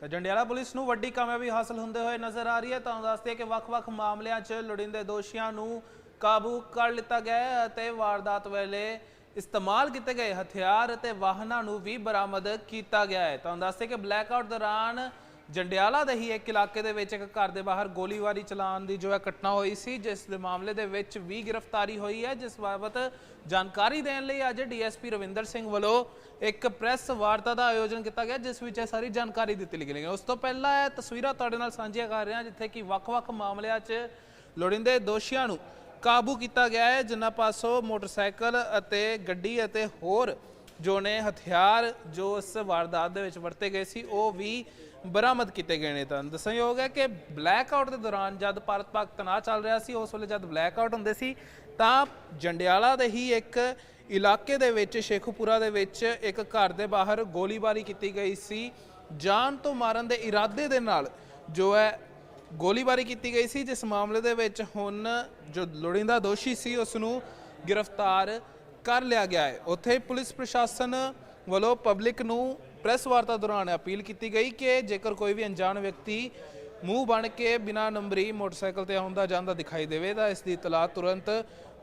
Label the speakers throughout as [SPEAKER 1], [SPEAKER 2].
[SPEAKER 1] ਤਾਂ ਜੰਡਿਆਲਾ ਪੁਲਿਸ ਨੂੰ ਵੱਡੀ ਕਾਮਯਾਬੀ ਹਾਸਲ ਹੁੰਦੇ ਹੋਏ ਨਜ਼ਰ ਆ ਰਹੀ ਹੈ। ਤਾਂ ਦੱਸਦੇ ਕਿ ਵੱਖ-ਵੱਖ ਮਾਮਲਿਆਂ 'ਚ ਲੋੜੀਂਦੇ ਦੋਸ਼ੀਆਂ ਨੂੰ ਕਾਬੂ ਕਰ ਲਿੱਤਾ ਗਿਆ ਹੈ ਅਤੇ ਵਾਰਦਾਤ ਵੇਲੇ ਇਸਤੇਮਾਲ ਕੀਤੇ ਗਏ ਹਥਿਆਰ ਅਤੇ ਵਾਹਨਾਂ ਨੂੰ ਵੀ ਬਰਾਮਦ ਕੀਤਾ ਗਿਆ ਹੈ। ਤਾਂ ਦੱਸਦੇ ਕਿ ਬਲੈਕਆਊਟ ਦੌਰਾਨ ਜੰਡਿਆਲਾ ਦੇ ਹੀ ਇੱਕ ਇਲਾਕੇ ਦੇ ਵਿੱਚ ਇੱਕ ਘਰ ਦੇ ਬਾਹਰ ਗੋਲੀਬਾਰੀ ਚਲਾਉਣ ਦੀ ਜੋ ਹੈ ਘਟਨਾ ਹੋਈ ਸੀ, ਜਿਸ ਦੇ ਮਾਮਲੇ ਦੇ ਵਿੱਚ ਵੀ ਗ੍ਰਿਫਤਾਰੀ ਹੋਈ ਹੈ, ਜਿਸ ਬਾਬਤ ਜਾਣਕਾਰੀ ਦੇਣ ਲਈ ਅੱਜ ਡੀਐਸਪੀ ਰਵਿੰਦਰ ਸਿੰਘ ਵੱਲੋਂ ਇੱਕ ਪ੍ਰੈਸ ਵਾਰਤਾ ਦਾ ਆਯੋਜਨ ਕੀਤਾ ਗਿਆ, ਜਿਸ ਵਿੱਚ ਇਹ ਸਾਰੀ ਜਾਣਕਾਰੀ ਦਿੱਤੀ ਗਈ ਹੈ। ਉਸ ਤੋਂ ਪਹਿਲਾਂ ਇਹ ਤਸਵੀਰਾਂ ਤੁਹਾਡੇ ਨਾਲ ਸਾਂਝੀਆਂ ਕਰ ਰਹੇ ਹਾਂ ਜਿੱਥੇ ਕਿ ਵੱਖ-ਵੱਖ ਮਾਮਲਿਆਂ 'ਚ ਲੋੜੀਂਦੇ ਦੋਸ਼ੀਆਂ ਨੂੰ ਕਾਬੂ ਕੀਤਾ ਗਿਆ ਹੈ। ਜਿਨ੍ਹਾਂ ਪਾਸੋਂ ਮੋਟਰਸਾਈਕਲ ਅਤੇ ਗੱਡੀ ਅਤੇ ਹੋਰ ਜੋ ਨੇ ਹਥਿਆਰ ਜੋ ਇਸ ਵਾਰਦਾਤ ਦੇ ਵਿੱਚ ਵਰਤੇ ਗਏ ਸੀ, ਉਹ ਵੀ ਬਰਾਮਦ ਕੀਤੇ ਗਏ ਨੇ ਤਾਂ। ਦੱਸਣਯੋਗ ਹੈ ਕਿ ਬਲੈਕ ਆਊਟ ਦੇ ਦੌਰਾਨ ਜਦ ਭਾਰਤ ਪਾਕ ਤਣਾਅ ਚੱਲ ਰਿਹਾ ਸੀ, ਉਸ ਵੇਲੇ ਜਦ ਬਲੈਕ ਆਊਟ ਹੁੰਦੇ ਸੀ, ਤਾਂ ਜੰਡਿਆਲਾ ਦੇ ਹੀ ਇੱਕ ਇਲਾਕੇ ਦੇ ਵਿੱਚ, ਸ਼ੇਖੂਪੁਰਾ ਦੇ ਵਿੱਚ ਇੱਕ ਘਰ ਦੇ ਬਾਹਰ ਗੋਲੀਬਾਰੀ ਕੀਤੀ ਗਈ ਸੀ। ਜਾਨ ਤੋਂ ਮਾਰਨ ਦੇ ਇਰਾਦੇ ਦੇ ਨਾਲ ਜੋ ਹੈ ਗੋਲੀਬਾਰੀ ਕੀਤੀ ਗਈ ਸੀ, ਜਿਸ ਮਾਮਲੇ ਦੇ ਵਿੱਚ ਹੁਣ ਜੋ ਲੋੜੀਂਦਾ ਦੋਸ਼ੀ ਸੀ ਉਸ ਨੂੰ ਗ੍ਰਿਫਤਾਰ ਕਰ ਲਿਆ ਗਿਆ ਹੈ। ਉੱਥੇ ਪੁਲਿਸ ਪ੍ਰਸ਼ਾਸਨ ਵੱਲੋਂ ਪਬਲਿਕ ਨੂੰ ਪ੍ਰੈਸ ਵਾਰਤਾ ਦੌਰਾਨ ਅਪੀਲ ਕੀਤੀ ਗਈ ਕਿ ਜੇਕਰ ਕੋਈ ਵੀ ਅਣਜਾਣ ਵਿਅਕਤੀ ਮੂੰਹ ਬਣ ਕੇ ਬਿਨਾ ਨੰਬਰੀ ਮੋਟਰਸਾਈਕਲ ਤੇ ਆਉਂਦਾ ਜਾਂਦਾ ਦਿਖਾਈ ਦੇਵੇ ਤਾਂ ਇਸ ਦੀ ਇਤਲਾਹ ਤੁਰੰਤ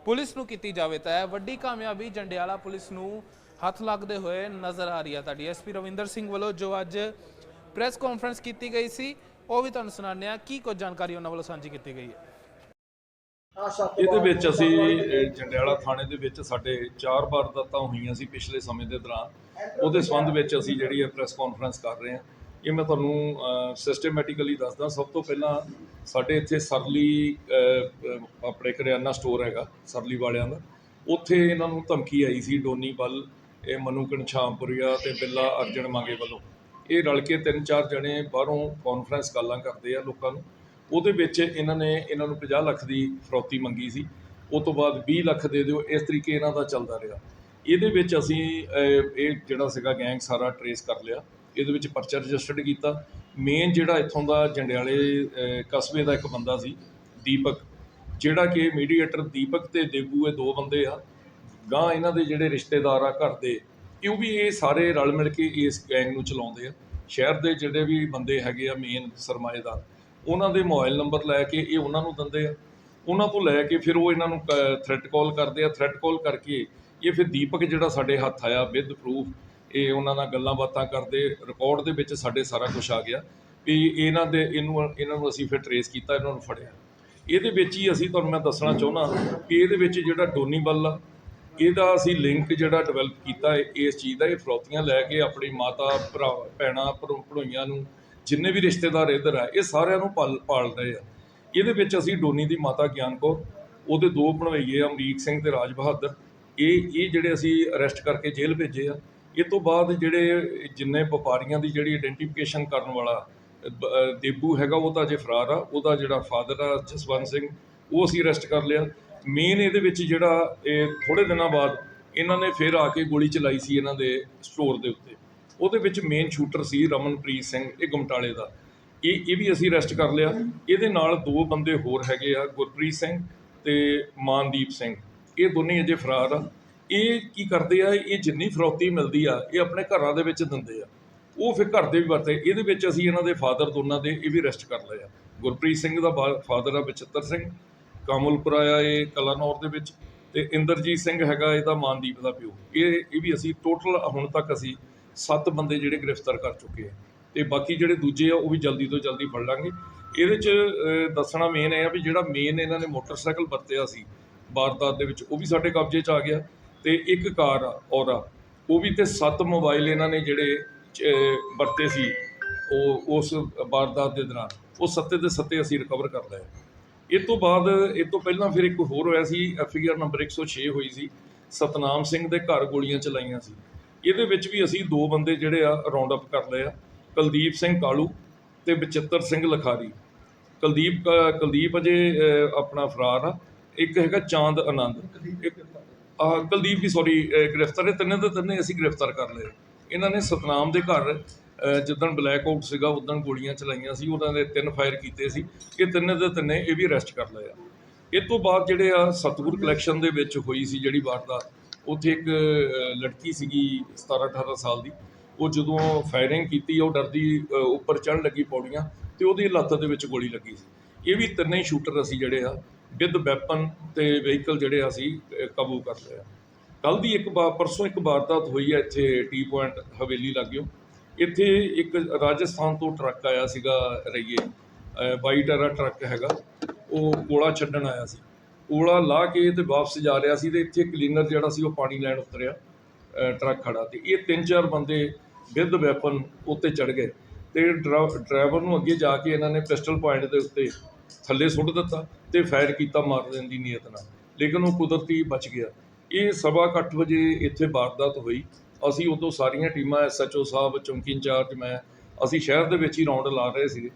[SPEAKER 1] ਪੁਲਿਸ ਨੂੰ ਕੀਤੀ ਜਾਵੇ ਤਾਂ ਇਹ ਵੱਡੀ ਕਾਮਯਾਬੀ ਜੰਡਿਆਲਾ ਪੁਲਿਸ ਨੂੰ ਹੱਥ ਲੱਗਦੇ ਹੋਏ ਨਜ਼ਰ ਆ ਰਹੀ ਹੈ। ਤੁਹਾਡੀ ਐਸਪੀ ਰਵਿੰਦਰ ਸਿੰਘ ਵੱਲੋਂ ਜੋ ਅੱਜ ਪ੍ਰੈਸ ਕਾਨਫਰੰਸ ਕੀਤੀ ਗਈ ਸੀ, ਉਹ ਵੀ ਤੁਹਾਨੂੰ ਸੁਣਾਉਂਦੇ ਹਾਂ। ਕੀ ਕੁਝ ਜਾਣਕਾਰੀ ਉਹਨਾਂ ਵੱਲੋਂ ਸਾਂਝੀ ਕੀਤੀ ਗਈ ਹੈ?
[SPEAKER 2] ਇਹਦੇ ਵਿੱਚ ਅਸੀਂ ਜੰਡਿਆਲਾ ਥਾਣੇ ਦੇ ਵਿੱਚ ਸਾਡੇ ਚਾਰ ਵਾਰਦਾਤਾਂ ਹੋਈਆਂ ਸੀ ਪਿਛਲੇ ਸਮੇਂ ਦੇ ਦੌਰਾਨ। ਉਹਦੇ ਸੰਬੰਧ ਵਿੱਚ ਅਸੀਂ ਜਿਹੜੀ ਹੈ ਪ੍ਰੈਸ ਕਾਨਫਰੰਸ ਕਰ ਰਹੇ ਹਾਂ। ਇਹ ਮੈਂ ਤੁਹਾਨੂੰ ਸਿਸਟਮੈਟਿਕਲੀ ਦੱਸਦਾ। ਸਭ ਤੋਂ ਪਹਿਲਾਂ ਸਾਡੇ ਇੱਥੇ ਸਰਲੀ ਆਪਣੇ ਕਰਿਆਨਾ ਸਟੋਰ ਹੈਗਾ ਸਰਲੀ ਵਾਲਿਆਂ ਦਾ। ਉੱਥੇ ਇਹਨਾਂ ਨੂੰ ਧਮਕੀ ਆਈ ਸੀ ਡੋਨੀ ਬਲ ਇਹ ਮਨੂ ਕਣਛਾਮਪੁਰੀਆ ਤੇ ਬਿੱਲਾ ਅਰਜਨ ਮੰਗੇ ਵੱਲੋਂ। ਇਹ ਰਲ ਕੇ ਤਿੰਨ ਚਾਰ ਜਣੇ ਬਾਹਰੋਂ ਕਾਨਫਰੰਸ ਕਾਲਾਂ ਕਰਦੇ ਆ ਲੋਕਾਂ ਨੂੰ। ਉਹਦੇ ਵਿੱਚ ਇਹਨਾਂ ਨੇ ਇਹਨਾਂ ਨੂੰ 50 ਲੱਖ ਦੀ ਫਰੌਤੀ ਮੰਗੀ ਸੀ। ਉਸ ਤੋਂ ਬਾਅਦ 20 ਲੱਖ ਦੇ ਦਿਓ, ਇਸ ਤਰੀਕੇ ਇਹਨਾਂ ਦਾ ਚੱਲਦਾ ਰਿਹਾ। ਇਹਦੇ ਵਿੱਚ ਅਸੀਂ ਇਹ ਜਿਹੜਾ ਸੀਗਾ ਗੈਂਗ ਸਾਰਾ ਟਰੇਸ ਕਰ ਲਿਆ। ਇਹਦੇ ਵਿੱਚ ਪਰਚਾ ਰਜਿਸਟਰਡ ਕੀਤਾ। ਮੇਨ ਜਿਹੜਾ ਇੱਥੋਂ ਦਾ ਜੰਡਿਆਲੇ ਕਸਬੇ ਦਾ ਇੱਕ ਬੰਦਾ ਸੀ, ਦੀਪਕ। ਜਿਹੜਾ ਕਿ ਮੀਡੀਏਟਰ ਦੀਪਕ ਤੇ ਦੇਬੂ, ਇਹ ਦੋ ਬੰਦੇ ਆ। ਗਾਂ ਇਹਨਾਂ ਦੇ ਜਿਹੜੇ ਰਿਸ਼ਤੇਦਾਰ ਆ ਘਰ ਦੇ, ਇਹ ਵੀ ਇਹ ਸਾਰੇ ਰਲ ਮਿਲ ਕੇ ਇਸ ਗੈਂਗ ਨੂੰ ਚਲਾਉਂਦੇ ਆ। ਸ਼ਹਿਰ ਦੇ ਜਿਹੜੇ ਵੀ ਬੰਦੇ ਹੈਗੇ ਆ, ਮੇਨ ਸਰਮਾਏਦਾਰ ਉਹਨਾਂ ਦੇ ਮੋਬਾਈਲ ਨੰਬਰ ਲੈ ਕੇ ਇਹ ਉਹਨਾਂ ਨੂੰ ਦਿੰਦੇ ਆ। ਉਹਨਾਂ ਤੋਂ ਲੈ ਕੇ ਫਿਰ ਉਹ ਇਹਨਾਂ ਨੂੰ ਥ੍ਰੈਟ ਕਾਲ ਕਰਦੇ ਆ। ਥ੍ਰੈਟ ਕਾਲ ਕਰਕੇ ਇਹ ਫਿਰ ਦੀਪਕ ਜਿਹੜਾ ਸਾਡੇ ਹੱਥ ਆਇਆ ਵਿਦ ਪ੍ਰੂਫ ਇਹ ਉਹਨਾਂ ਨਾਲ ਗੱਲਾਂ ਬਾਤਾਂ ਕਰਦੇ ਰਿਕਾਰਡ ਦੇ ਵਿੱਚ ਸਾਡੇ ਸਾਰਾ ਕੁਝ ਆ ਗਿਆ ਵੀ ਇਹਨਾਂ ਦੇ, ਇਹਨੂੰ, ਇਹਨਾਂ ਨੂੰ ਅਸੀਂ ਫਿਰ ਟਰੇਸ ਕੀਤਾ, ਇਹਨਾਂ ਨੂੰ ਫੜਿਆ। ਇਹਦੇ ਵਿੱਚ ਹੀ ਅਸੀਂ ਤੁਹਾਨੂੰ ਮੈਂ ਦੱਸਣਾ ਚਾਹੁੰਦਾ ਕਿ ਇਹਦੇ ਵਿੱਚ ਜਿਹੜਾ ਡੋਨੀ ਬੱਲ ਆ, ਇਹਦਾ ਅਸੀਂ ਲਿੰਕ ਜਿਹੜਾ ਡਿਵੈਲਪ ਕੀਤਾ ਇਸ ਚੀਜ਼ ਦਾ, ਇਹ ਫਰੋਤੀਆਂ ਲੈ ਕੇ ਆਪਣੀ ਮਾਤਾ, ਭਰਾ, ਭੈਣਾਂ ਭਰੋ- ਭਣੋਈਆਂ ਨੂੰ ਜਿੰਨੇ ਵੀ ਰਿਸ਼ਤੇਦਾਰ ਇੱਧਰ ਆ, ਇਹ ਸਾਰਿਆਂ ਨੂੰ ਪਾਲ ਪਾਲ ਰਹੇ ਆ। ਇਹਦੇ ਵਿੱਚ ਅਸੀਂ ਡੋਨੀ ਦੀ ਮਾਤਾ ਗਿਆਨ ਕੌਰ, ਉਹਦੇ ਦੋ ਭਣਵਈਏ ਅਮਰੀਕ ਸਿੰਘ ਤੇ ਰਾਜ ਬਹਾਦਰ, ਇਹ ਇਹ ਜਿਹੜੇ ਅਸੀਂ ਅਰੈਸਟ ਕਰਕੇ ਜੇਲ੍ਹ ਭੇਜੇ ਆ। ਇਹ ਤੋਂ ਬਾਅਦ ਜਿਹੜੇ ਜਿੰਨੇ ਵਪਾਰੀਆਂ ਦੀ ਜਿਹੜੀ ਆਇਡੈਂਟੀਫਿਕੇਸ਼ਨ ਕਰਨ ਵਾਲਾ ਬ- ਦੇਬੂ ਹੈਗਾ, ਉਹ ਤਾਂ ਅਜੇ ਫਰਾਰ ਆ। ਉਹਦਾ ਜਿਹੜਾ ਫਾਦਰ ਆ, ਜਸਵੰਤ ਸਿੰਘ, ਉਹ ਅਸੀਂ ਅਰੈਸਟ ਕਰ ਲਿਆ। ਮੇਨ ਇਹਦੇ ਵਿੱਚ ਜਿਹੜਾ ਇਹ ਥੋੜੇ ਦਿਨਾਂ ਬਾਅਦ ਇਹਨਾਂ ਨੇ ਫਿਰ ਆ ਕੇ ਗੋਲੀ ਚਲਾਈ ਸੀ ਇਹਨਾਂ ਦੇ ਸਟੋਰ ਦੇ ਉੱਤੇ। ਉਹਦੇ ਵਿੱਚ ਮੇਨ ਸ਼ੂਟਰ ਸੀ ਰਮਨਪ੍ਰੀਤ ਸਿੰਘ, ਇਹ ਗੁਮਟਾਲੇ ਦਾ। ਇਹ ਇਹ ਵੀ ਅਸੀਂ ਅਰੈਸਟ ਕਰ ਲਿਆ। ਇਹਦੇ ਨਾਲ ਦੋ ਬੰਦੇ ਹੋਰ ਹੈਗੇ ਆ, ਗੁਰਪ੍ਰੀਤ ਸਿੰਘ ਤੇ ਮਾਨਦੀਪ ਸਿੰਘ। ਇਹ ਦੋਨੇ ਅਜੇ ਫਰਾਰ ਆ। ਇਹ ਕੀ ਕਰਦੇ ਆ, ਇਹ ਜਿੰਨੀ ਫਰੌਤੀ ਮਿਲਦੀ ਆ, ਇਹ ਆਪਣੇ ਘਰਾਂ ਦੇ ਵਿੱਚ ਦਿੰਦੇ ਆ। ਉਹ ਫਿਰ ਘਰ ਦੇ ਵੀ ਵਰਤੇ। ਇਹਦੇ ਵਿੱਚ ਅਸੀਂ ਇਹਨਾਂ ਦੇ ਫਾਦਰ ਦੋਨਾਂ ਦੇ, ਇਹ ਵੀ ਅਰੈਸਟ ਕਰ ਲਏ ਆ। ਗੁਰਪ੍ਰੀਤ ਸਿੰਘ ਦਾ ਫਾਦਰ ਆ ਬਚਿੱਤਰ ਸਿੰਘ, ਕਾਮਲਪੁਰਾ ਆ ਇਹ ਕਲਾਨੌਰ ਦੇ ਵਿੱਚ, ਤੇ ਇੰਦਰਜੀਤ ਸਿੰਘ ਹੈਗਾ ਇਹਦਾ ਮਾਨਦੀਪ ਦਾ ਪਿਓ। ਇਹ ਇਹ ਵੀ ਅਸੀਂ ਟੋਟਲ ਹੁਣ ਤੱਕ ਅਸੀਂ ਸੱਤ ਬੰਦੇ ਜਿਹੜੇ ਗ੍ਰਿਫਤਾਰ ਕਰ ਚੁੱਕੇ ਆ ਤੇ ਬਾਕੀ ਜਿਹੜੇ ਦੂਜੇ ਆ, ਉਹ ਵੀ ਜਲਦੀ ਤੋਂ ਜਲਦੀ ਫੜ ਲਾਂਗੇ। ਇਹਦੇ ਚ ਦੱਸਣਾ ਮੇਨ ਇਹ ਆ ਵੀ ਜਿਹੜਾ ਮੇਨ ਇਹਨਾਂ ਨੇ ਮੋਟਰਸਾਈਕਲ ਵਰਤਿਆ ਸੀ, ਵਾਰਦਾਤ ਦੇ ਵਿੱਚ, ਉਹ ਵੀ ਸਾਡੇ ਕਬਜ਼ੇ 'ਚ ਆ ਗਿਆ। ਤੇ ਇੱਕ ਕਾਰ ਆ, ਔਰਾ ਉਹ ਵੀ ਤੇ ਸੱਤ ਮੋਬਾਈਲ ਇਹਨਾਂ ਨੇ ਜਿਹੜੇ ਵਰਤੇ ਸੀ, ਉਹ, ਉਸ ਵਾਰਦਾਤ ਦੇ ਦੌਰਾਨ। ਉਹ ਸੱਤੇ ਦੇ ਸੱਤੇ ਅਸੀਂ ਰਿਕਵਰ ਕਰ ਲਏ। ਇਹ ਤੋਂ ਬਾਅਦ, ਇਹ ਤੋਂ ਪਹਿਲਾਂ ਫਿਰ ਇੱਕ ਹੋਰ ਹੋਇਆ ਸੀ ਐਫਆਈਆਰ ਨੰਬਰ 106 ਹੋਈ ਸੀ। ਸਤਨਾਮ ਸਿੰਘ ਦੇ ਘਰ ਗੋਲੀਆਂ ਚਲਾਈਆਂ ਸੀ। ਇਹਦੇ ਵਿੱਚ ਵੀ ਅਸੀਂ ਦੋ ਬੰਦੇ ਜਿਹੜੇ ਆ ਰਾਉਂਡ ਅਪ ਕਰ ਲਏ ਆ, ਕੁਲਦੀਪ ਸਿੰਘ ਕਾਲੂ ਤੇ ਬਚਿੱਤਰ ਸਿੰਘ ਲਖਾਰੀ। ਕੁਲਦੀਪ ਕ- ਕੁਲਦੀਪ ਅਜੇ ਆਪਣਾ ਫਰਾਰ ਆ। ਇੱਕ ਹੈਗਾ ਚਾਂਦ ਆਨੰਦ। ਇੱਕ, ਆਹ, ਕੁਲਦੀਪ ਵੀ ਸੌਰੀ ਗ੍ਰਿਫਤਾਰ ਹੈ ਤਿੰਨੇ ਦੇ ਤਿੰਨੇ ਅਸੀਂ ਗ੍ਰਿਫਤਾਰ ਕਰ ਲਏ। ਇਹਨਾਂ ਨੇ ਸਤਨਾਮ ਦੇ ਘਰ ਜਿੱਦਣ ਬਲੈਕ ਆਊਟ ਸੀਗਾ ਉਦੋਂ ਗੋਲੀਆਂ ਚਲਾਈਆਂ ਸੀ, ਉਹਨਾਂ ਦੇ ਤਿੰਨ ਫਾਇਰ ਕੀਤੇ ਸੀ। ਇਹ ਤਿੰਨੇ ਦੇ ਤਿੰਨੇ ਇਹ ਵੀ ਅਰੈਸਟ ਕਰ ਲਏ ਆ। ਇਹ ਤੋਂ ਬਾਅਦ ਜਿਹੜੇ ਆ, ਸਤਗੁਰ ਕਲੈਕਸ਼ਨ ਦੇ ਵਿੱਚ ਹੋਈ ਸੀ ਜਿਹੜੀ ਵਾਰਦਾਤ ਉੱਥੇ ਇੱਕ ਲੜਕੀ ਸੀਗੀ 17 18 ਸਾਲ ਦੀ। ਉਹ ਜਦੋਂ ਫਾਇਰਿੰਗ ਕੀਤੀ, ਉਹ ਡਰਦੀ ਉੱਪਰ ਚੜ੍ਹਨ ਲੱਗੀ ਪੌੜੀਆਂ ਤੇ ਉਹਦੀ ਲੱਤ ਦੇ ਵਿੱਚ ਗੋਲੀ ਲੱਗੀ ਸੀ। ਇਹ ਵੀ ਤਿੰਨੇ ਸ਼ੂਟਰ ਅਸੀਂ ਜਿਹੜੇ ਆ ਵਿਦ ਵੈਪਨ ਤੇ ਵਹੀਕਲ ਜਿਹੜੇ ਅਸੀਂ ਕਾਬੂ ਕਰ ਲਿਆ। ਕੱਲ ਦੀ ਇੱਕ ਵਾਰ, ਪਰਸੋਂ ਇੱਕ ਵਾਰਦਾਤ ਹੋਈ ਹੈ ਇੱਥੇ ਟੀ ਪੁਆਇੰਟ ਹਵੇਲੀ ਲੱਗਿਓ। ਇੱਥੇ ਇੱਕ ਰਾਜਸਥਾਨ ਤੋਂ ਟਰੱਕ ਆਇਆ ਸੀਗਾ ਰਈਏ ਬਾਈ ਟਰਾ ਟਰੱਕ ਹੈਗਾ। ਉਹ ਕੋਲਾ ਛੱਡਣ ਆਇਆ ਸੀ। ਓਲਾ ਲਾ ਕੇ ਤੇ ਵਾਪਸ ਜਾ ਰਿਹਾ ਸੀ ਤੇ ਇੱਥੇ ਕਲੀਨਰ ਜਿਹੜਾ ਸੀ ਉਹ ਪਾਣੀ ਲੈਣ ਉਤਰਿਆ ਟਰੱਕ ਖੜਾ ਤੇ ਇਹ ਤਿੰਨ ਚਾਰ ਬੰਦੇ ਵਿਦ ਵੈਪਨ ਉੱਤੇ ਚੜ ਗਏ ਤੇ ਡਰਾ- ਡਰਾਈਵਰ ਨੂੰ ਅੱਗੇ ਜਾ ਕੇ ਇਹਨਾਂ ਨੇ ਪਿਸਟਲ ਪੁਆਇੰਟ ਦੇ ਉੱਤੇ ਥੱਲੇ ਸੁੱਟ ਦਿੱਤਾ ਤੇ ਫਾਇਰ ਕੀਤਾ ਮਾਰ ਦੇਣ ਦੀ ਨੀਅਤ ਨਾਲ, ਲੇਕਿਨ ਉਹ ਕੁਦਰਤੀ ਬਚ ਗਿਆ। ਇਹ ਸਵਾ ਕੁ ਅੱਠ ਵਜੇ ਇੱਥੇ ਵਾਰਦਾਤ ਹੋਈ। ਅਸੀਂ ਉਦੋਂ ਸਾਰੀਆਂ ਟੀਮਾਂ ਐਸਐਚਓ ਸਾਹਿਬ, ਚੌਂਕੀ ਇੰਚਾਰਜ, ਮੈਂ, ਅਸੀਂ ਸ਼ਹਿਰ ਦੇ ਵਿੱਚ ਹੀ ਰੌਂਡ ਲਾ ਰਹੇ ਸੀਗੇ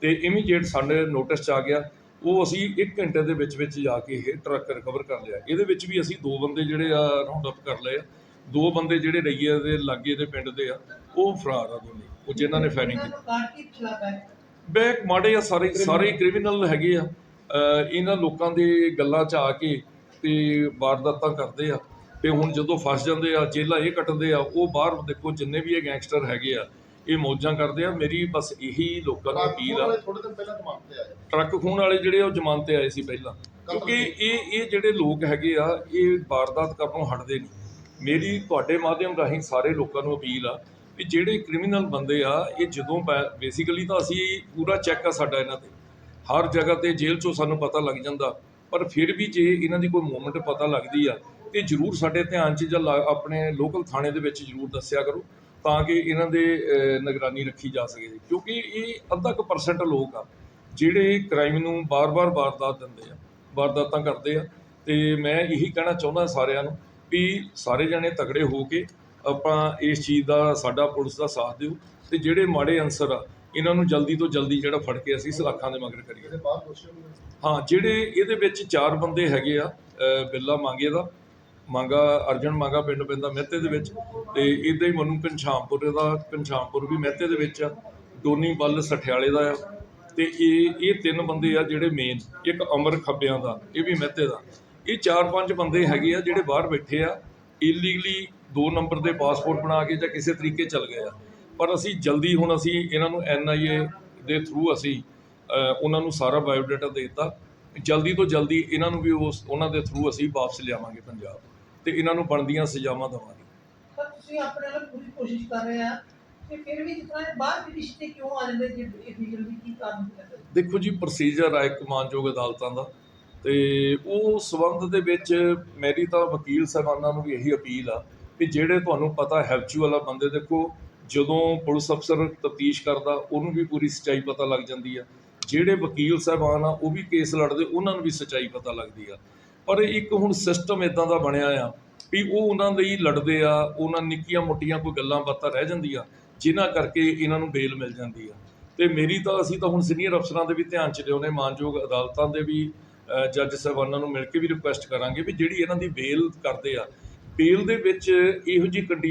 [SPEAKER 2] ਤੇ ਇਮੀਡੀਏਟ ਸਾਡੇ ਨੋਟਿਸ 'ਚ ਆ ਗਿਆ ਉਹ ਅਸੀਂ 1 ਘੰਟੇ ਦੇ ਵਿੱਚ ਵਿੱਚ ਜਾ ਕੇ ਇਹ ਟਰੱਕ ਰਿਕਵਰ ਕਰ ਲਿਆ। ਇਹਦੇ ਵਿੱਚ ਵੀ ਅਸੀਂ ਦੋ ਬੰਦੇ ਜਿਹੜੇ ਆ ਰਾਉਂਡ ਅਪ ਕਰ ਲਏ ਆ। ਦੋ ਬੰਦੇ ਜਿਹੜੇ ਰਈਏ ਦੇ ਲਾਗੇ ਦੇ ਪਿੰਡ ਦੇ ਆ ਉਹ ਫਰਾਰ ਆ ਦੋਨੇ। ਉਹ ਜਿਨ੍ਹਾਂ ਨੇ ਫਾਇਰਿੰਗ ਕੀਤੀ। ਬੈਕ ਮਾੜੇ ਆ ਸਾਰੇ ਸਾਰੇ ਕ੍ਰਿਮੀਨਲ ਹੈਗੇ ਆ। ਇਹਨਾਂ ਲੋਕਾਂ ਦੇ ਗੱਲਾਂ 'ਚ ਆ ਕੇ ਤੇ ਵਾਰਦਾਤਾਂ ਕਰਦੇ ਆ। ਤੇ ਹੁਣ ਜਦੋਂ ਫਸ ਜਾਂਦੇ ਆ ਜੇਲਾਂ ਇਹ ਕੱਟਦੇ ਆ ਉਹ ਬਾਹਰ ਦੇਖੋ ਜਿੰਨੇ ਵੀ ਇਹ ਗੈਂਗਸਟਰ ਹੈਗੇ ਆ ਇਹ ਮੌਜਾਂ ਕਰਦੇ ਆ। ਮੇਰੀ ਬਸ ਇਹੀ ਲੋਕਾਂ ਨੂੰ ਅਪੀਲ ਆ।
[SPEAKER 3] ਥੋੜੇ ਦਿਨ ਪਹਿਲਾਂ ਜ਼ਮਾਨਤ ਤੇ ਆਏ
[SPEAKER 2] ਟਰੱਕ ਖੂਨ ਵਾਲੇ ਜਿਹੜੇ ਉਹ ਜ਼ਮਾਨਤ ਤੇ ਆਏ ਸੀ ਪਹਿਲਾਂ। ਕਿਉਂਕਿ ਇਹ ਇਹ ਜਿਹੜੇ ਲੋਕ ਹੈਗੇ ਆ ਇਹ ਵਾਰਦਾਤ ਕਰਨੋਂ ਹਟਦੇ ਨਹੀਂ। ਮੇਰੀ ਤੁਹਾਡੇ ਮਾਧਿਅਮ ਰਾਹੀਂ ਸਾਰੇ ਲੋਕਾਂ ਨੂੰ ਅਪੀਲ ਆ ਵੀ ਜਿਹੜੇ ਕ੍ਰਿਮੀਨਲ ਬੰਦੇ ਆ ਇਹ ਜਦੋਂ ਬੇਸਿਕਲੀ ਤਾਂ ਅਸੀਂ ਪੂਰਾ ਚੈੱਕ ਆ ਸਾਡਾ ਇਹਨਾਂ ਤੇ। ਹਰ ਜਗ੍ਹਾ ਤੇ ਜੇਲ੍ਹ 'ਚੋਂ ਸਾਨੂੰ ਪਤਾ ਲੱਗ ਜਾਂਦਾ। ਪਰ ਫਿਰ ਵੀ ਜੇ ਇਹਨਾਂ ਦੀ ਕੋਈ ਮੂਵਮੈਂਟ ਪਤਾ ਲੱਗਦੀ ਆ ਤੇ ਜਰੂਰ ਸਾਡੇ ਧਿਆਨ 'ਚ ਜਾਂ ਆਪਣੇ ਲੋਕਲ ਥਾਣੇ ਦੇ ਵਿੱਚ ਜਰੂਰ ਦੱਸਿਆ ਕਰੋ। ਤਾਂ ਕਿ ਇਹਨਾਂ ਦੇ ਨਿਗਰਾਨੀ ਰੱਖੀ ਜਾ ਸਕੇ। ਕਿਉਂਕਿ ਇਹ ਅੱਧਾ ਕੁ ਪਰਸੈਂਟ ਲੋਕ ਆ ਜਿਹੜੇ ਕ੍ਰਾਈਮ ਨੂੰ ਬਾਰ-ਬਾਰ ਵਾਰਦਾਤ ਦਿੰਦੇ ਆ ਵਾਰਦਾਤਾਂ ਕਰਦੇ ਆ। ਤੇ ਮੈਂ ਇਹੀ ਕਹਿਣਾ ਚਾਹੁੰਦਾ ਸਾਰਿਆਂ ਨੂੰ ਵੀ ਸਾਰੇ ਜਣੇ ਤਗੜੇ ਹੋ ਕੇ ਆਪਾਂ ਇਸ ਚੀਜ਼ ਦਾ ਸਾਡਾ ਪੁਲਿਸ ਦਾ ਸਾਥ ਦਿਓ ਤੇ ਜਿਹੜੇ ਮਾੜੇ ਅਨਸਰ ਆ ਇਹਨਾਂ ਨੂੰ ਜਲਦੀ ਤੋਂ ਜਲਦੀ ਜਿਹੜਾ ਫੜ ਕੇ ਅਸੀਂ ਸਲਾਖਾਂ ਦੇ ਮਗਰ ਕਰੀਏ। ਹਾਂ ਜਿਹੜੇ ਇਹਦੇ ਵਿੱਚ ਚਾਰ ਬੰਦੇ ਹੈਗੇ ਆ ਬਿੱਲਾ ਮੰਗੇ ਦਾ ਮੰਗਾ, ਅਰਜਨ ਮੰਗਾ ਪਿੰਡ ਪੈਂਦਾ ਮਹਿਤੇ ਦੇ ਵਿੱਚ ਤੇ ਇਦਾਂ ਹੀ ਮਨੂੰ ਘਨਸ਼ਾਮਪੁਰ ਦਾ, ਘਨਸ਼ਾਮਪੁਰ ਵੀ ਮਹਿਤੇ ਦੇ ਵਿੱਚ ਆ ਡੋਨੀ ਬੱਲ ਸਠਿਆਲੇ ਦਾ ਆ ਤੇ ਇਹ ਇਹ ਤਿੰਨ ਬੰਦੇ ਆ ਜਿਹੜੇ ਮੇਨ ਇੱਕ ਅਮਰ ਖੱਬਿਆਂ ਦਾ, ਇਹ ਵੀ ਮਹਿਤੇ ਦਾ। ਇਹ ਚਾਰ ਪੰਜ ਬੰਦੇ ਹੈਗੇ ਆ ਜਿਹੜੇ ਬਾਹਰ ਬੈਠੇ ਆ ਇਲੀਗਲੀ ਦੋ ਨੰਬਰ ਦੇ ਪਾਸਪੋਰਟ ਬਣਾ ਕੇ ਜਾਂ ਕਿਸੇ ਤਰੀਕੇ ਚੱਲ ਗਏ ਆ। ਪਰ ਅਸੀਂ ਜਲਦੀ ਹੁਣ ਅਸੀਂ ਇਹਨਾਂ ਨੂੰ ਐਨਆਈਏ ਦੇ ਥਰੂ ਅਸੀਂ ਉਹਨਾਂ ਨੂੰ ਸਾਰਾ ਬਾਇਓਡਾਟਾ ਦੇ ਦਿੱਤਾ। ਜਲਦੀ ਤੋਂ ਜਲਦੀ ਇਹਨਾਂ ਨੂੰ ਵੀ ਉਸ, ਉਹਨਾਂ ਦੇ ਥਰੂ ਅਸੀਂ ਵਾਪਸ ਲਿਆਵਾਂਗੇ ਪੰਜਾਬ ਤੇ ਇਹਨਾਂ ਨੂੰ ਬਣਦੀਆਂ ਸਜ਼ਾਵਾਂ ਦੇਵਾਂਗੇ।
[SPEAKER 4] ਪਰ ਤੁਸੀਂ ਆਪਣੇ ਵੱਲ ਪੂਰੀ ਕੋਸ਼ਿਸ਼ ਕਰ ਰਹੇ ਆ ਕਿ ਫਿਰ ਵੀ ਜਿਤਨਾ ਬਾਹਰ ਦੇ ਰਿਸ਼ਤੇ ਕਿਉਂ ਆ ਜਾਂਦੇ ਜੇ ਇੰਨੀ ਜਲਦੀ ਕੀ ਕਾਰਨ ਹੈ
[SPEAKER 2] ਦੇਖੋ ਜੀ ਪ੍ਰੋਸੀਜਰ ਆ ਇੱਕ ਮਾਨਯੋਗ ਅਦਾਲਤਾਂ ਦਾ ਤੇ ਉਹ ਸਬੰਧ ਦੇ ਵਿੱਚ ਮੇਰੀ ਤਾਂ ਵਕੀਲ ਸਾਹਿਬਾਨਾਂ ਨੂੰ ਵੀ ਇਹੀ ਅਪੀਲ ਆ ਕਿ ਜਿਹੜੇ ਤੁਹਾਨੂੰ ਪਤਾ ਹੈਬਚੁਅਲ ਆ ਬੰਦੇ ਦੇਖੋ ਜਦੋਂ ਪੁਲਿਸ ਅਫਸਰ ਤਫਤੀਸ਼ ਕਰਦਾ ਉਹਨੂੰ ਵੀ ਪੂਰੀ ਸੱਚਾਈ ਪਤਾ ਲੱਗ ਜਾਂਦੀ ਆ। ਜਿਹੜੇ ਵਕੀਲ ਸਾਹਿਬਾਨ ਆ ਉਹ ਵੀ ਕੇਸ ਲੜਦੇ ਉਹਨਾਂ ਨੂੰ ਵੀ ਸੱਚਾਈ ਪਤਾ ਲੱਗਦੀ ਆ। ਪਰ ਇੱਕ ਹੁਣ ਸਿਸਟਮ ਇਦਾਂ ਦਾ ਬਣਿਆ ਆ ਵੀ ਉਹ ਉਹਨਾਂ ਲਈ ਲੜਦੇ ਆ, ਉਹਨਾਂ ਨਿੱਕੀਆਂ ਮੋਟੀਆਂ ਕੋਈ ਗੱਲਾਂ ਬਾਤਾਂ ਰਹਿ ਜਾਂਦੀਆਂ, ਜਿਨ੍ਹਾਂ ਕਰਕੇ ਇਹਨਾਂ ਨੂੰ ਬੇਲ ਮਿਲ ਜਾਂਦੀ ਆ। ਤੇ ਮੇਰੀ ਤਾਂ ਅਸੀਂ ਤਾਂ ਹੁਣ ਸੀਨੀਅਰ ਅਫਸਰਾਂ ਦੇ ਵੀ ਧਿਆਨ ਚ ਲਿਆਉਣੇ, ਮਾਨਯੋਗ ਅਦਾਲਤਾਂ ਦੇ ਵੀ ਜੱਜ ਸਾਹਿਬਾਨਾਂ ਨੂੰ ਮਿਲ ਕੇ ਵੀ ਰਿਕੁਐਸਟ ਕਰਾਂਗੇ ਵੀ ਜਿਹੜੀ ਇਹਨਾਂ ਦੀ ਬੇਲ ਕਰਦੇ ਆ ਬੇਲ ਦੇ ਵਿੱਚ ਇਹੋ ਜਿਹੀ ਕੰਡੀ